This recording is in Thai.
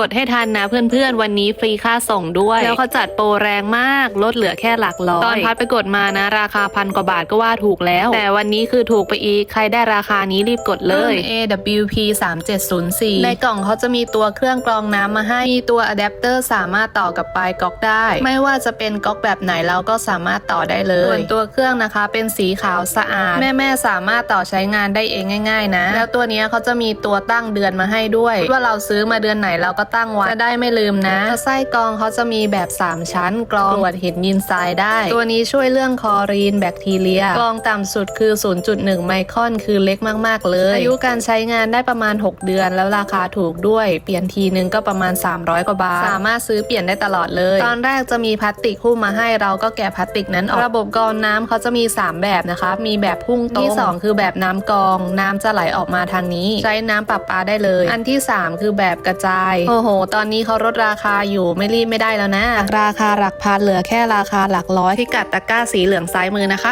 กดให้ทันนะเพื่อนๆ วันนี้ฟรีค่าส่งด้วย แล้วเขาจัดโปรแรงมาก ลดเหลือแค่หลักร้อย ตอนพัดไปกดมานะ ราคาพันกว่าบาทก็ว่าถูกแล้ว แต่วันนี้คือถูกไปอีก ใครได้ราคานี้รีบกดเลย AWP 3704 ในกล่องเขาจะมีตัวเครื่องกรองน้ำมาให้ มีตัวอะแดปเตอร์สามารถต่อกับปลายก๊อกได้ ไม่ว่าจะเป็นก๊อกแบบไหนเราก็สามารถต่อได้เลย ส่วนตัวเครื่องนะคะ เป็นสีขาวสะอาด แม่ๆสามารถต่อใช้งานได้เองง่าย ๆ นะ แล้วตัวนี้เขาจะมีตัวตั้งเดือนมาให้ด้วย ว่าเราซื้อมาเดือนไหนเราก็ตั้งไว้จะได้ไม่ลืมนะไส้กรองเขาจะมีแบบ 3 ชั้นกรองตรวจเห็นยินทรายได้ ตัวนี้ช่วยเรื่องคลอรีนแบคทีเรีย กรองต่ำสุดคือ 0.1 ไมครอนคือเล็กมาก ๆ เลย อายุการใช้งานได้ประมาณ 6 เดือน แล้วราคาถูกด้วย เปลี่ยนทีนึงก็ประมาณ 300 กว่าบาท สามารถซื้อเปลี่ยนได้ตลอดเลย ตอนแรกจะมีพลาสติกหุ้มมาให้เราก็แกะพลาสติกนั้นออกระบบกรองน้ำเขาจะมี 3 แบบนะคะ มีแบบพุ่งตรงที่ 2 คือแบบน้ำกรอง น้ำจะไหลออกมาทางนี้ ใช้น้ำปรับปาได้เลย อันที่ 3 คือแบบกระจายโอ้โห ตอนนี้เขาลดราคาอยู่ไม่รีบไม่ได้แล้วนะ ราคาหลักพันเหลือแค่ราคาหลักร้อยที่กัดตะกร้าสีเหลืองซ้ายมือนะคะ